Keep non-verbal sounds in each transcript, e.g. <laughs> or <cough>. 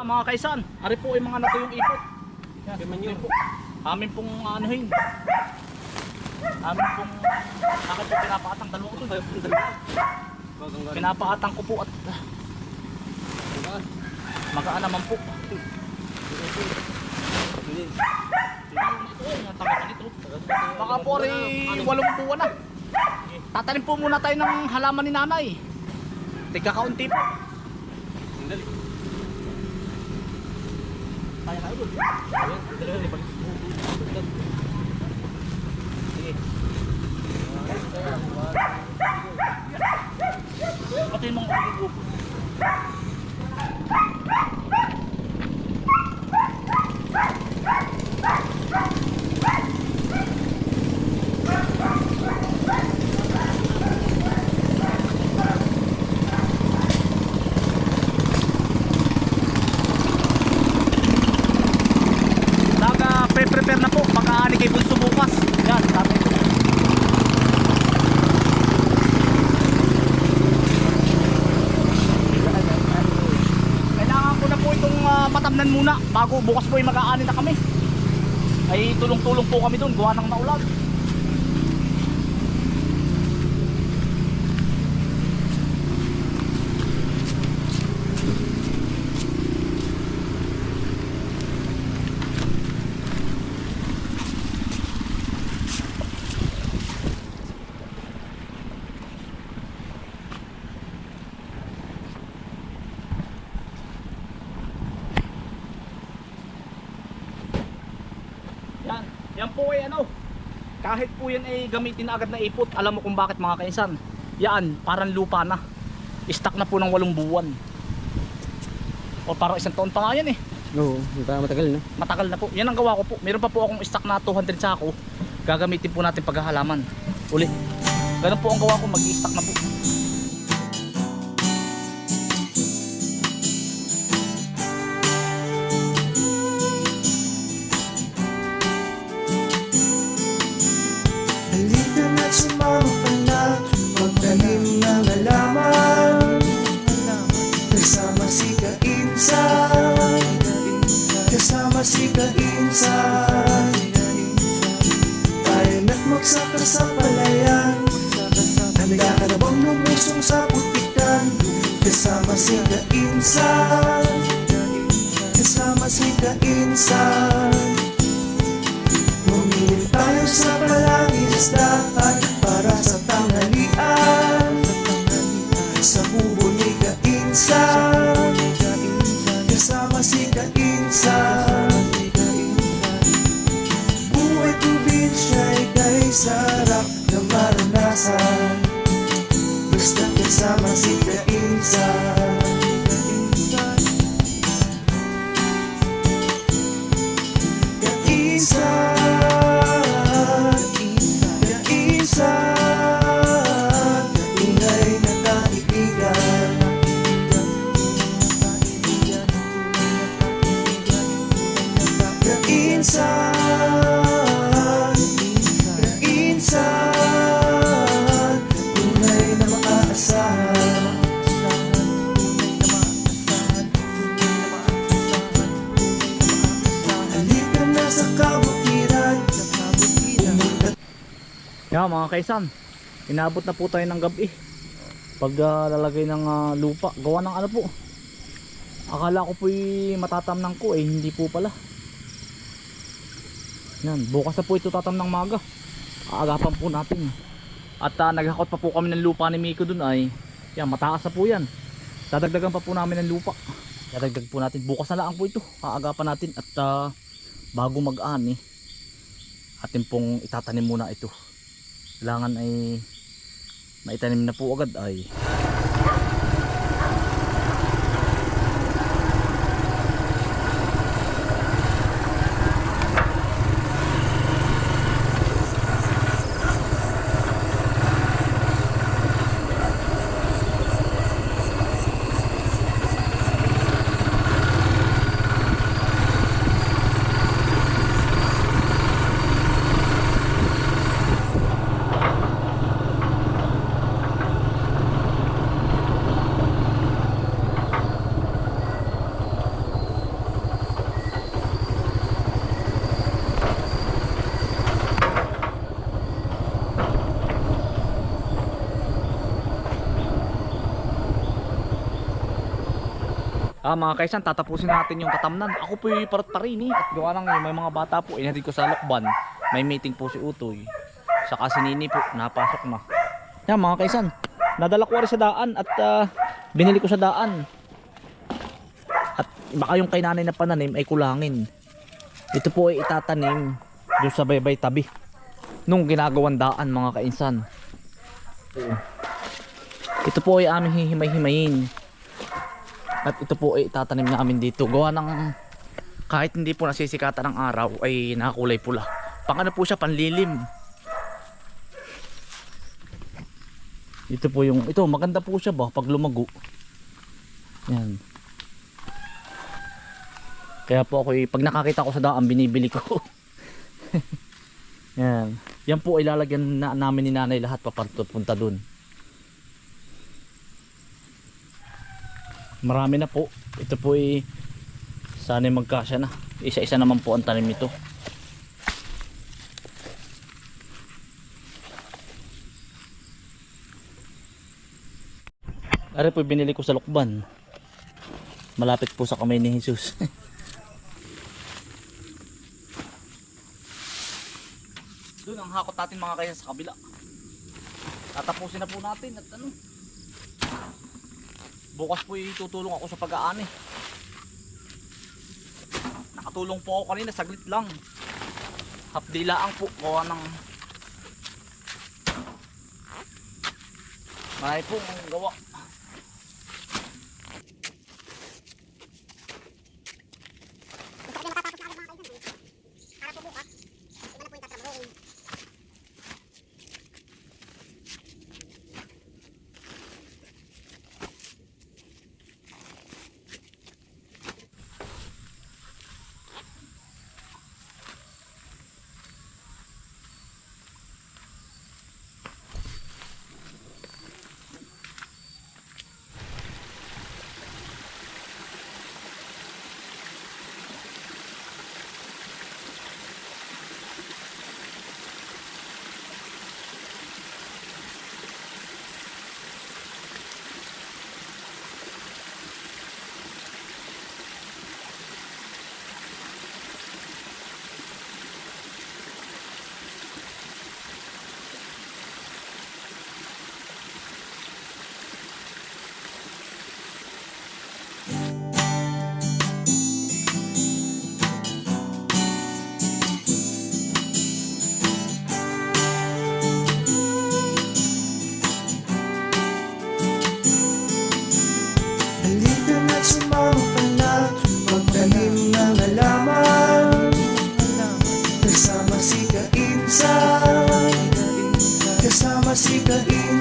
Ah, Mga kaisan, ari po yung mga natuyong ipot. Yan, ito po. Amin pong anuhin. Amin pong akin po pinapaatang dalawang ito. Pinapaatang ko po at magaan naman po. Baka po rin walong buwan na. Tatanim po muna tayo ng halaman ni nanay. Tika kaunti po. Kaya kayo doon. Sige. Pati yung mga kagigupo. Naga pre-prepare na po pagkaani kay Bunso bukas. Yan, tatay ko. Kailangan ko na po itong ah, matamnan muna bago bukas po ay mag-aani na kami. Ay tulong-tulong po kami doon, gawa ng naulan. Yan, yan po ay ano. Kahit po yan ay gamitin na agad na ipot, alam mo kung bakit mga kaisan. Yan, parang lupa na. Stock na po ng walong buwan. O parang isang taon pa nga yan eh. Oo, matagal no? Matagal na po. Yan ang gawa ko po. Meron pa po akong stock na 200 sako. Gagamitin po natin paghahalaman. Uli. Ganun po ang gawa ko, mag-stock na po. Kainsan Kasama si Kainsan. Bumili tayo sa palangin isdaan Para sa tanghalian. Sa kubo ni Kainsan Kasama si Kainsan. Buhay probinsya'y kay sarap na maranasan. Basta kasama si Kainsan Yan mga kaisan, inabot na po tayo ng gabi. Pag ah, lalagay ng ah, lupa, gawa ng ano po. Akala ko po'y matatamnang ko eh, hindi po pala. Yan, bukas na po ito tatam ng maga. Aagapan po natin. At uh, naghakot pa po kami ng lupa ni Miko dun ay, yan, mataas na po yan. Dadagdagan pa po namin ng lupa. Dadagdag po natin, bukas na lang po ito. Aagapan natin at ah, bago mag-ani, atin pong itatanim muna ito. Kailangan ay maitanim na po agad ay Ah, mga kaisan, tatapusin natin yung katamnan. Ako po yung parat pa eh. At gawa lang yung may mga bata po. Inatid ko sa Lokban. May meeting po si Utoy. Saka si po, napasok na. Yan mga kaisan, nadala ko sa daan at ah, binili ko sa daan. At baka yung kay nanay na pananim ay kulangin. Ito po ay itatanim doon sa baybay tabi. Nung ginagawan daan mga kainsan. Ito po ay aming hihimay-himayin. At ito po ay itatanim namin dito. Gawa ng kahit hindi po nasisikatan ng araw ay nakakulay pula. Pang po siya, panlilim. Ito po yung, ito maganda po siya ba pag lumago. Yan. Kaya po ako, pag nakakita ko sa daan, binibili ko. <laughs> Yan. Yan po ay lalagyan na, namin ni nanay lahat papunta dun. Marami na po. Ito po ay sana magkasya na. Isa-isa naman po ang tanim nito. Ari po binili ko sa Lukban. Malapit po sa kamay ni Jesus. <laughs> Doon ang hakot natin mga kaya sa kabila. Tatapusin na po natin at ano. Bukas po itutulong ako sa pag-aani. Nakatulong po ako kanina, saglit lang. Hapdi laang po, gawa ng... Marami po ang gawa.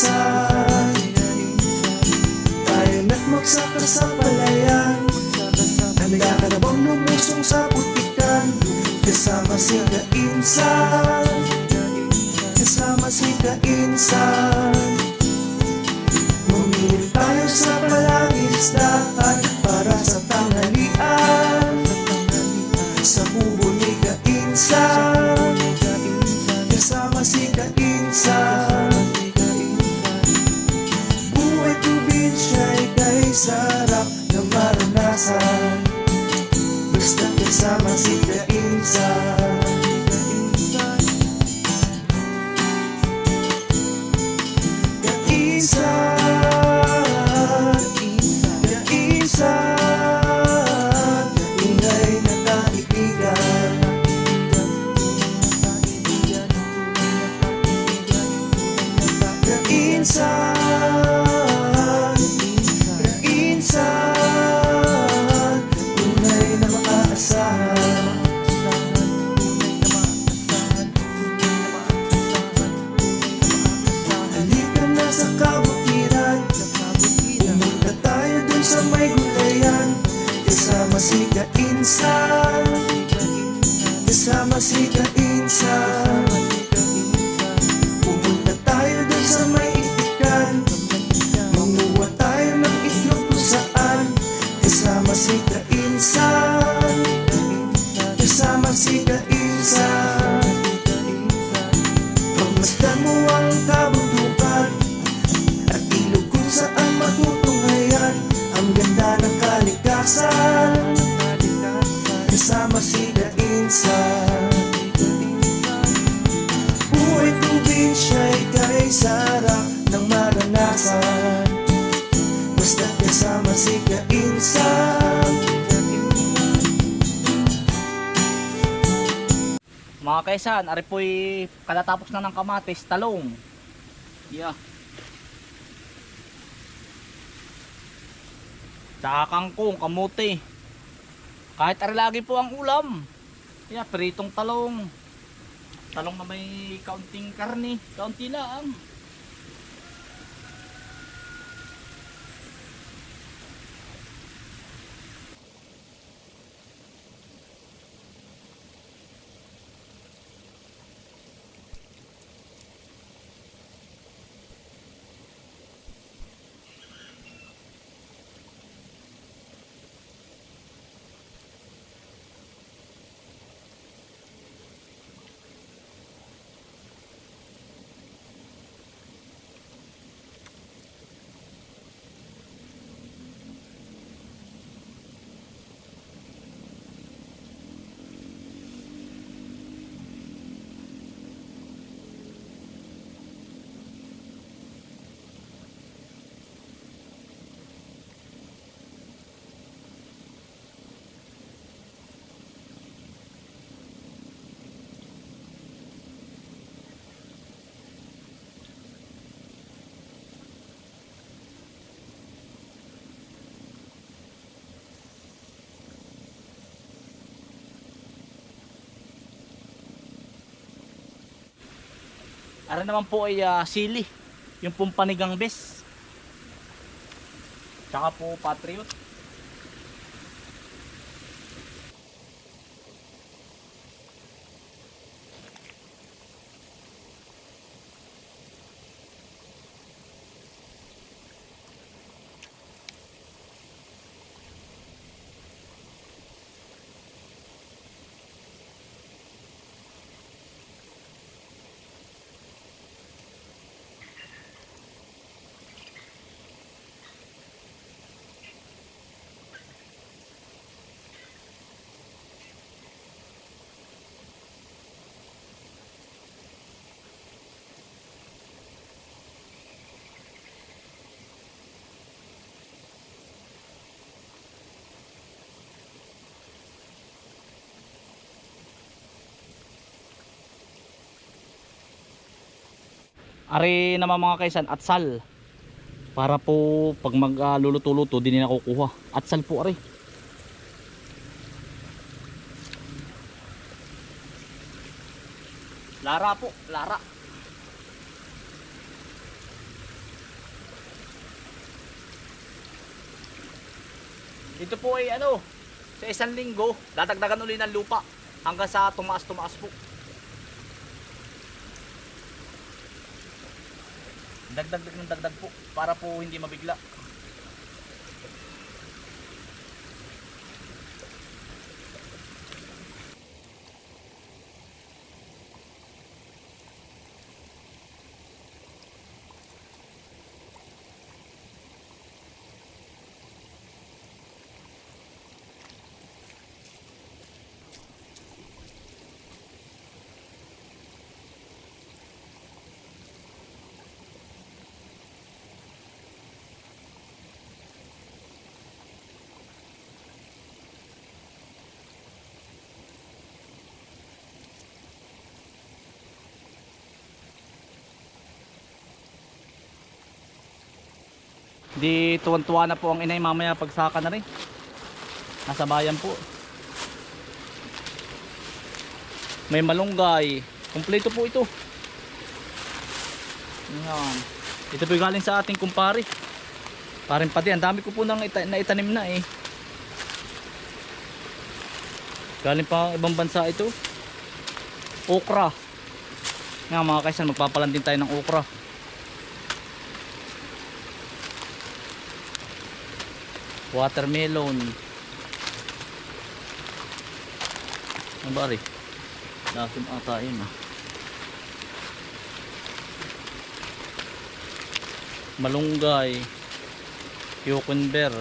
Kainsan Tayo na't magsaka sa palayan. Handa ka na bang lumusong sa putikan Kasama si Kainsan. Kasama si Kainsan. Bumili tayo sa palangisdaan Para Kasama si Kainsan Pumunta tayo dun sa may itikan. Manguha tayo ng itlog kung saan. Kasama si Kainsan Kasama si Kainsan minsan Basta kasama si Kainsan Mga kaisan, ari po'y katatapos na ng kamatis, talong. Yeah. Tsaka kangkong, kamuti. Kahit ari lagi po ang ulam. Yeah, pritong talong. Talong na may kaunting karni, kaunti lang. Ara naman po ay ah, sili. Yung pong panigang bes. Tsaka po patriot. Ari naman mga kaisan, atsal. Para po pag magluluto-luto, din na kukuha. Atsal po ari. Lara po, Lara. Ito po ay ano, sa isang linggo, dadagdagan uli ng lupa hanggang sa tumaas-tumaas po. Dagdag ng dagdag po para po hindi mabigla. Di tuwan-tuwa na po ang inay mamaya pagsaka na rin. Nasa bayan po. May malunggay. Kompleto po ito. Yan. Ito po galing sa ating kumpare. Parin pati. Ang dami ko po nang ita naitanim na eh. Galing pa ibang bansa ito. Okra. Nga mga kaisan magpapalan din tayo ng okra. Watermelon. Ano ba rin lasim ata yun ah. Malunggay. Cucumber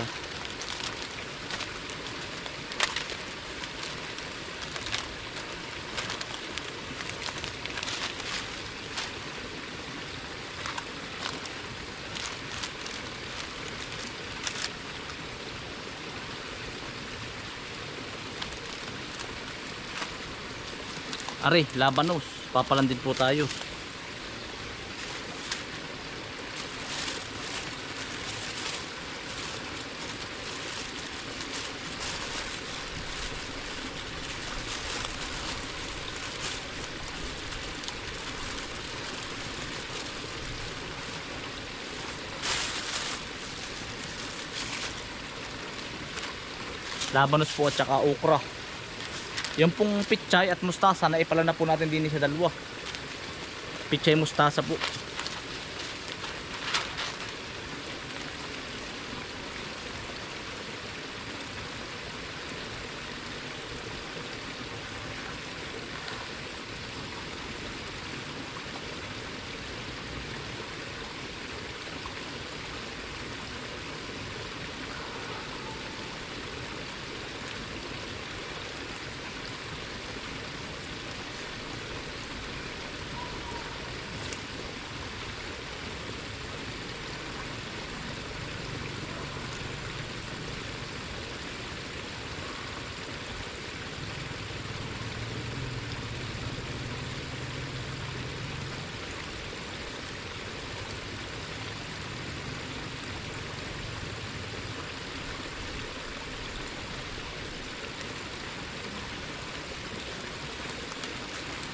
Ari, labanos. Papalan din po tayo. Labanos po at saka okra. Yung pong pichay at mustasa na ipala na po natin din sa dalawa. Pichay mustasa po.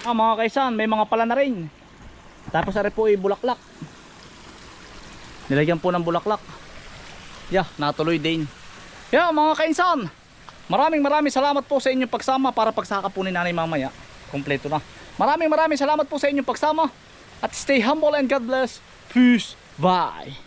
Ah, mga kaisan, may mga pala na rin. Tapos ari po ay bulaklak. Nilagyan po ng bulaklak. Yeah, natuloy din. Yeah, mga kainsan. Maraming maraming salamat po sa inyong pagsama para pagsaka po ni nanay mamaya. Kompleto na. Maraming maraming salamat po sa inyong pagsama. At stay humble and God bless. Peace. Bye.